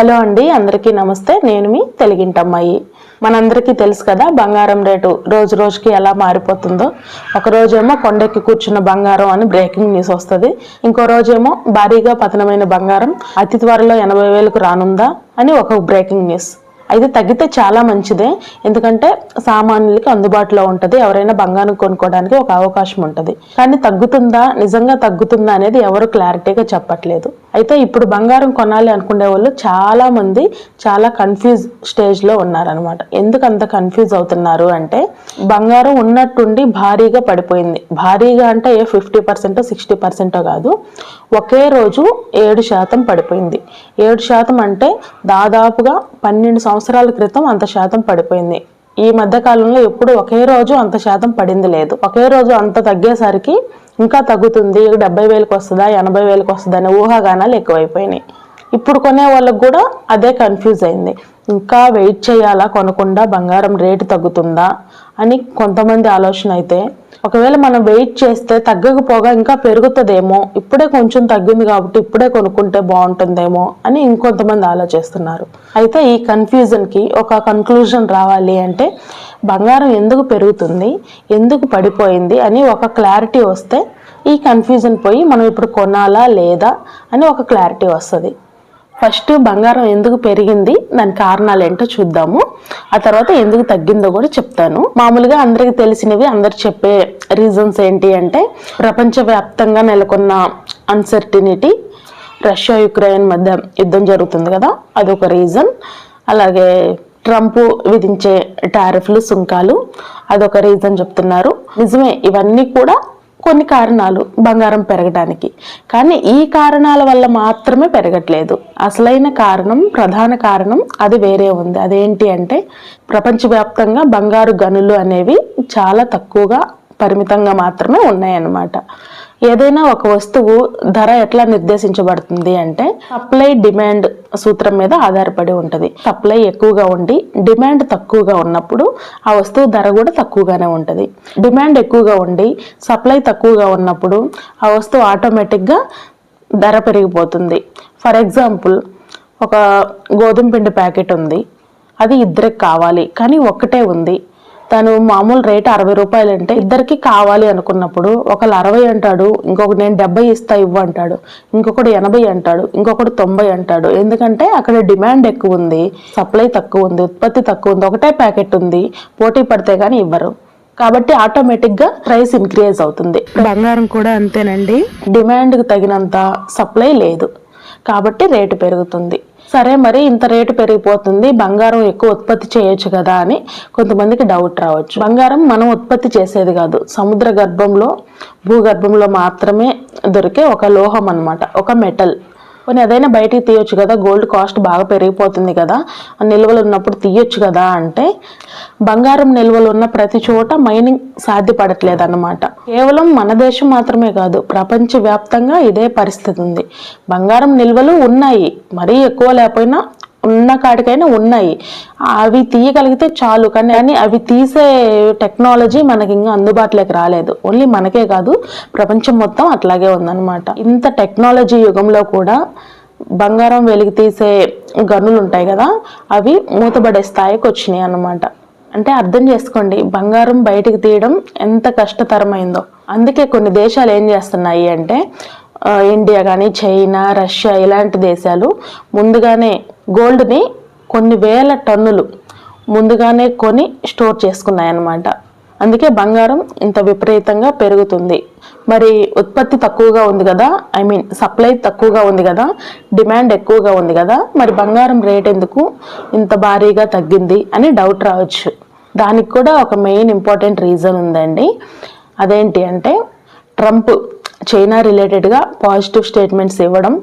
Hello అండి అందరికీ నమస్తే. నేను మీ తెలుగింటమ్మాయి. మనందరికీ తెలుసు కదా బంగారం రేటు రోజు రోజుకి ఎలా మారిపోతుందో. ఒక రోజేమో కొండెక్కి కూర్చున్న బంగారం అని బ్రేకింగ్ న్యూస్ వస్తుంది. ఇంకో రోజేమో భారీగా పతనమైన బంగారం అతి త్వరలో ఎనభై వేలకు రానుందా అని ఒక బ్రేకింగ్ న్యూస్ అయితే తగ్గితే చాలా మంచిదే. ఎందుకంటే సామాన్యులకి అందుబాటులో ఉంటుంది. ఎవరైనా బంగారం కొనుక్కోవడానికి ఒక అవకాశం ఉంటుంది. కానీ తగ్గుతుందా? నిజంగా తగ్గుతుందా అనేది ఎవరు క్లారిటీగా చెప్పట్లేదు. అయితే ఇప్పుడు బంగారం కొనాలి అనుకునే వాళ్ళు చాలా మంది చాలా కన్ఫ్యూజ్ స్టేజ్లో ఉన్నారనమాట ఎందుకు అంత కన్ఫ్యూజ్ అవుతున్నారు అంటే బంగారం ఉన్నట్టుండి భారీగా పడిపోయింది. భారీగా అంటే ఏ ఫిఫ్టీ పర్సెంటో సిక్స్టీ పర్సెంటో కాదు. ఒకే రోజు ఏడు శాతం పడిపోయింది. ఏడు శాతం అంటే దాదాపుగా పన్నెండు సంవత్సరాలు క్రితం అంత శాతం పడిపోయింది. ఈ మధ్య కాలంలో ఎప్పుడు ఒకే రోజు అంత శాతం పడింది లేదు. ఒకే రోజు అంత తగ్గేసరికి ఇంకా తగ్గుతుంది. డెబ్బై వేలకు వస్తుందా ఎనభై వేలకు వస్తుందా అనే ఊహాగానాలు ఎక్కువైపోయినాయి. ఇప్పుడు కొనే వాళ్ళకు కూడా అదే కన్ఫ్యూజ్ అయింది. ఇంకా వెయిట్ చేయాలా? కొనకుండా బంగారం రేటు తగ్గుతుందా? అని కొంతమంది ఆలోచన అయితే ఒకవేళ మనం వెయిట్ చేస్తే తగ్గకపోగా ఇంకా పెరుగుతుందేమో ఇప్పుడే కొంచెం తగ్గింది కాబట్టి ఇప్పుడే కొనుక్కుంటే బాగుంటుందేమో అని ఇంకొంతమంది ఆలోచిస్తున్నారు. అయితే ఈ కన్ఫ్యూజన్కి ఒక కన్క్లూజన్ రావాలి అంటే బంగారం ఎందుకు పెరుగుతుంది ఎందుకు పడిపోయింది అని ఒక క్లారిటీ వస్తే ఈ కన్ఫ్యూజన్ పోయి మనం ఇప్పుడు కొనాలా లేదా అని ఒక క్లారిటీ వస్తుంది. ఫస్ట్ బంగారం ఎందుకు పెరిగింది? దాని కారణాలు ఏంటో చూద్దాము. ఆ తర్వాత ఎందుకు తగ్గిందో కూడా చెప్తాను. మామూలుగా అందరికీ తెలిసినవి అందరు చెప్పే రీజన్స్ ఏంటి అంటే ప్రపంచవ్యాప్తంగా నెలకొన్న అన్సర్టినిటీ రష్యా యుక్రెయిన్ మధ్య యుద్ధం జరుగుతుంది కదా అదొక రీజన్ అలాగే ట్రంప్ విధించే టారిఫ్లు సుంకాలు అదొక రీజన్ చెప్తున్నారు. నిజమే ఇవన్నీ కూడా కొన్ని కారణాలు బంగారం పెరగడానికి కానీ ఈ కారణాల వల్ల మాత్రమే పెరగట్లేదు. అసలైన కారణం ప్రధాన కారణం అది వేరే ఉంది. అదేంటి అంటే ప్రపంచవ్యాప్తంగా బంగారు గనులు అనేవి చాలా తక్కువగా పరిమితంగా మాత్రమే ఉన్నాయన్నమాట. ఏదైనా ఒక వస్తువు ధర ఎట్లా నిర్దేశించబడుతుంది అంటే సప్లై డిమాండ్ సూత్రం మీద ఆధారపడి ఉంటుంది. సప్లై ఎక్కువగా ఉండి డిమాండ్ తక్కువగా ఉన్నప్పుడు ఆ వస్తువు ధర కూడా తక్కువగానే ఉంటుంది. డిమాండ్ ఎక్కువగా ఉండి సప్లై తక్కువగా ఉన్నప్పుడు ఆ వస్తువు ఆటోమేటిక్గా ధర పెరిగిపోతుంది. ఫర్ ఎగ్జాంపుల్ ఒక గోధుమ పిండి ప్యాకెట్ ఉంది. అది ఇద్దరికి కావాలి కానీ ఒక్కటే ఉంది. తను మామూలు రేట్ అరవై రూపాయలు అంటే ఇద్దరికి కావాలి అనుకున్నప్పుడు ఒకళ్ళు అరవై అంటాడు ఇంకొకటి నేను డెబ్బై ఇస్తా ఇవ్వు అంటాడు ఇంకొకటి ఎనభై అంటాడు ఇంకొకటి తొంభై అంటాడు. ఎందుకంటే అక్కడ డిమాండ్ ఎక్కువ ఉంది సప్లై తక్కువ ఉంది ఉత్పత్తి తక్కువ ఉంది ఒకటే ప్యాకెట్ ఉంది పోటీ పడితే కానీ ఇవ్వరు. కాబట్టి ఆటోమేటిక్గా ప్రైస్ ఇంక్రీజ్ అవుతుంది. బంగారం కూడా అంతేనండి. డిమాండ్కి తగినంత సప్లై లేదు. కాబట్టి రేటు పెరుగుతుంది. సరే మరి ఇంత రేటు పెరిగిపోతుంది బంగారం ఎక్కువ ఉత్పత్తి చేయొచ్చు కదా అని కొంతమందికి డౌట్ రావచ్చు. బంగారం మనం ఉత్పత్తి చేసేది కాదు సముద్ర గర్భంలో భూగర్భంలో మాత్రమే దొరికే ఒక లోహం అన్నమాట ఒక మెటల్ కొన్ని ఏదైనా బయటికి తీయొచ్చు కదా గోల్డ్ కాస్ట్ బాగా పెరిగిపోతుంది కదా ఆ నిల్వలు ఉన్నప్పుడు తీయొచ్చు కదా అంటే బంగారం నిల్వలు ఉన్న ప్రతి చోట మైనింగ్ సాధ్యపడట్లేదు అన్నమాట కేవలం మన దేశం మాత్రమే కాదు ప్రపంచవ్యాప్తంగా ఇదే పరిస్థితి ఉంది బంగారం నిల్వలు ఉన్నాయి మరీ ఎక్కువ లేకపోయినా ఉన్న కాడికైనా ఉన్నాయి. అవి తీయగలిగితే చాలు. కానీ అవి తీసే టెక్నాలజీ మనకి ఇంకా అందుబాటులోకి రాలేదు. ఓన్లీ మనకే కాదు ప్రపంచం మొత్తం అట్లాగే ఉందన్నమాట. ఇంత టెక్నాలజీ యుగంలో కూడా బంగారం వెలికి తీసే గనులు ఉంటాయి కదా అవి మూతబడే స్థాయికి వచ్చినాయి అన్నమాట. అంటే అర్థం చేసుకోండి బంగారం బయటికి తీయడం ఎంత కష్టతరమైందో. అందుకే కొన్ని దేశాలు ఏం చేస్తున్నాయి అంటే ఇండియా కానీ చైనా రష్యా ఇలాంటి దేశాలు ముందుగానే గోల్డ్ని కొన్ని వేల టన్నులు ముందుగానే కొని స్టోర్ చేసుకున్నాయన్నమాట. అందుకే బంగారం ఇంత విపరీతంగా పెరుగుతుంది. మరి ఉత్పత్తి తక్కువగా ఉంది కదా ఐ మీన్ సప్లై తక్కువగా ఉంది కదా డిమాండ్ ఎక్కువగా ఉంది కదా మరి బంగారం రేట్ ఎందుకు ఇంత భారీగా తగ్గింది అని డౌట్ రావచ్చు. దానికి కూడా ఒక మెయిన్ ఇంపార్టెంట్ రీజన్ ఉందండి. అదేంటి అంటే ట్రంప్ చైనా రిలేటెడ్గా పాజిటివ్ స్టేట్మెంట్స్ ఇవ్వడం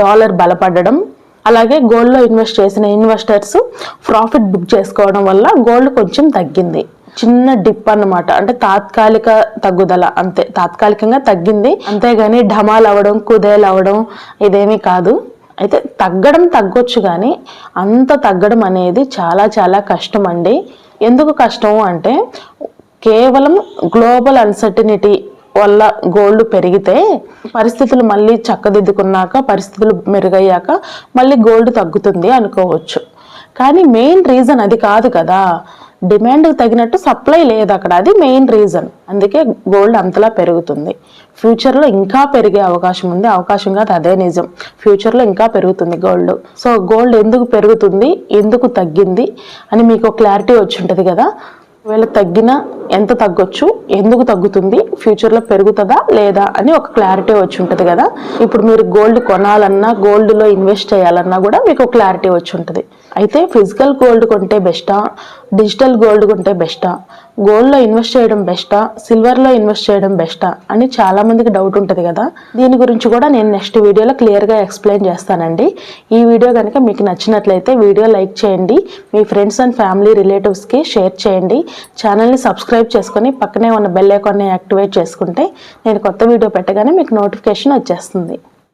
డాలర్ బలపడడం అలాగే గోల్డ్లో ఇన్వెస్ట్ చేసిన ఇన్వెస్టర్స్ ప్రాఫిట్ బుక్ చేసుకోవడం వల్ల గోల్డ్ కొంచెం తగ్గింది. చిన్న డిప్ అన్నమాట. అంటే తాత్కాలిక తగ్గుదల అంతే. తాత్కాలికంగా తగ్గింది. అంతేగాని ఢమాల్ అవ్వడం కుదేలు అవ్వడం ఇదేమీ కాదు. అయితే తగ్గడం తగ్గొచ్చు కానీ అంత తగ్గడం అనేది చాలా చాలా కష్టం అండి ఎందుకు కష్టం అంటే కేవలం గ్లోబల్ అన్సర్టినిటీ వల్ల గోల్డ్ పెరిగితే పరిస్థితులు మళ్ళీ చక్కదిద్దుకున్నాక పరిస్థితులు మెరుగయ్యాక మళ్ళీ గోల్డ్ తగ్గుతుంది అనుకోవచ్చు. కానీ మెయిన్ రీజన్ అది కాదు కదా. డిమాండ్ తగినట్టు సప్లై లేదు అక్కడ. అది మెయిన్ రీజన్. అందుకే గోల్డ్ అంతలా పెరుగుతుంది. ఫ్యూచర్లో ఇంకా పెరిగే అవకాశం ఉంది. అవకాశం కాదు అదే నిజం. ఫ్యూచర్లో ఇంకా పెరుగుతుంది గోల్డ్. సో గోల్డ్ ఎందుకు పెరుగుతుంది ఎందుకు తగ్గింది అని మీకు క్లారిటీ వచ్చి ఉంటుంది కదా. ఒకవేళ తగ్గినా ఎంత తగ్గొచ్చు ఎందుకు తగ్గుతుంది ఫ్యూచర్లో పెరుగుతుందా లేదా అని ఒక క్లారిటీ వచ్చి ఉంటుంది కదా. ఇప్పుడు మీరు గోల్డ్ కొనాలన్నా గోల్డ్లో ఇన్వెస్ట్ చేయాలన్నా కూడా మీకు క్లారిటీ వచ్చి ఉంటుంది. అయితే ఫిజికల్ గోల్డ్ కొంటే బెస్టా? డిజిటల్ గోల్డ్ కొంటే బెస్టా? గోల్డ్లో ఇన్వెస్ట్ చేయడం బెస్టా? సిల్వర్లో ఇన్వెస్ట్ చేయడం బెస్టా? అని చాలామందికి డౌట్ ఉంటుంది కదా? దీని గురించి కూడా నేను నెక్స్ట్ వీడియోలో క్లియర్గా ఎక్స్ప్లెయిన్ చేస్తానండి. ఈ వీడియో కనుక మీకు నచ్చినట్లయితే వీడియో లైక్ చేయండి. మీ ఫ్రెండ్స్ అండ్ ఫ్యామిలీ రిలేటివ్స్కి షేర్ చేయండి. ఛానల్ని సబ్స్క్రైబ్ చేసుకొని పక్కనే ఉన్న బెల్ ఐకాన్ని యాక్టివేట్ చేసుకుంటే నేను కొత్త వీడియో పెట్టగానే మీకు నోటిఫికేషన్ వచ్చేస్తుంది.